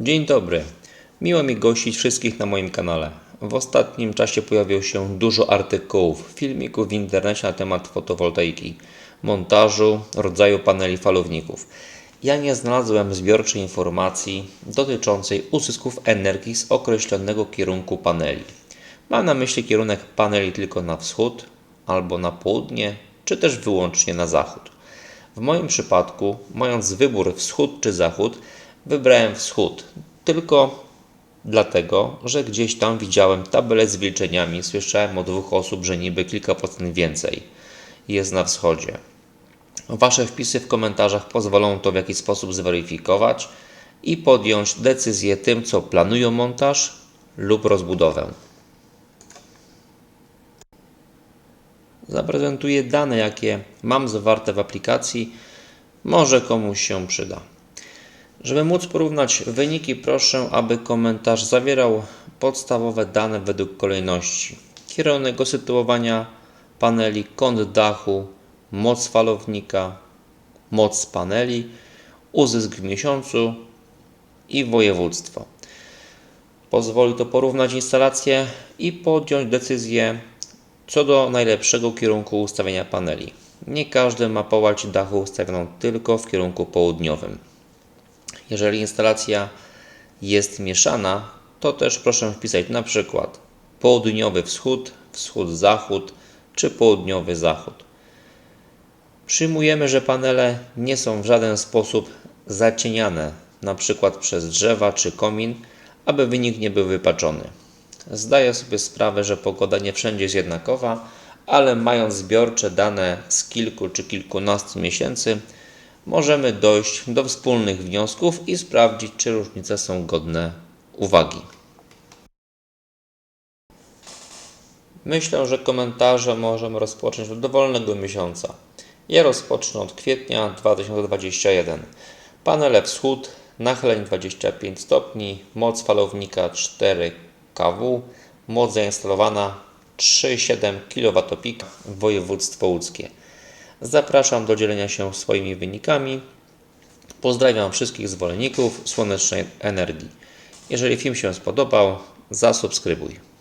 Dzień dobry. Miło mi gościć wszystkich na moim kanale. W ostatnim czasie pojawiło się dużo artykułów, filmików w internecie na temat fotowoltaiki, montażu, rodzaju paneli falowników. Ja nie znalazłem zbiorczej informacji dotyczącej uzysków energii z określonego kierunku paneli. Mam na myśli kierunek paneli tylko na wschód albo na południe, czy też wyłącznie na zachód. W moim przypadku, mając wybór wschód czy zachód, wybrałem wschód. Tylko dlatego, że gdzieś tam widziałem tabelę z wyliczeniami, słyszałem od dwóch osób, że niby kilka procent więcej jest na wschodzie. Wasze wpisy w komentarzach pozwolą to w jakiś sposób zweryfikować i podjąć decyzję tym, co planują montaż lub rozbudowę. Zaprezentuję dane, jakie mam zawarte w aplikacji. Może komuś się przyda. Żeby móc porównać wyniki, proszę, aby komentarz zawierał podstawowe dane według kolejności: kierunek sytuowania paneli, kąt dachu, moc falownika, moc paneli, uzysk w miesiącu i województwo. Pozwoli to porównać instalację i podjąć decyzję co do najlepszego kierunku ustawienia paneli. Nie każdy ma połać dachu ustawioną tylko w kierunku południowym. Jeżeli instalacja jest mieszana, to też proszę wpisać na przykład południowy wschód, wschód-zachód czy południowy zachód. Przyjmujemy, że panele nie są w żaden sposób zacieniane, np. przez drzewa czy komin, aby wynik nie był wypaczony. Zdaję sobie sprawę, że pogoda nie wszędzie jest jednakowa, ale mając zbiorcze dane z kilku czy kilkunastu miesięcy, możemy dojść do wspólnych wniosków i sprawdzić, czy różnice są godne uwagi. Myślę, że komentarze możemy rozpocząć od dowolnego miesiąca. Ja rozpocznę od kwietnia 2021. Panele wschód, nachyleń 25 stopni, moc falownika 4 kW, moc zainstalowana 3,7 kWp, województwo łódzkie. Zapraszam do dzielenia się swoimi wynikami. Pozdrawiam wszystkich zwolenników słonecznej energii. Jeżeli film się spodobał, zasubskrybuj.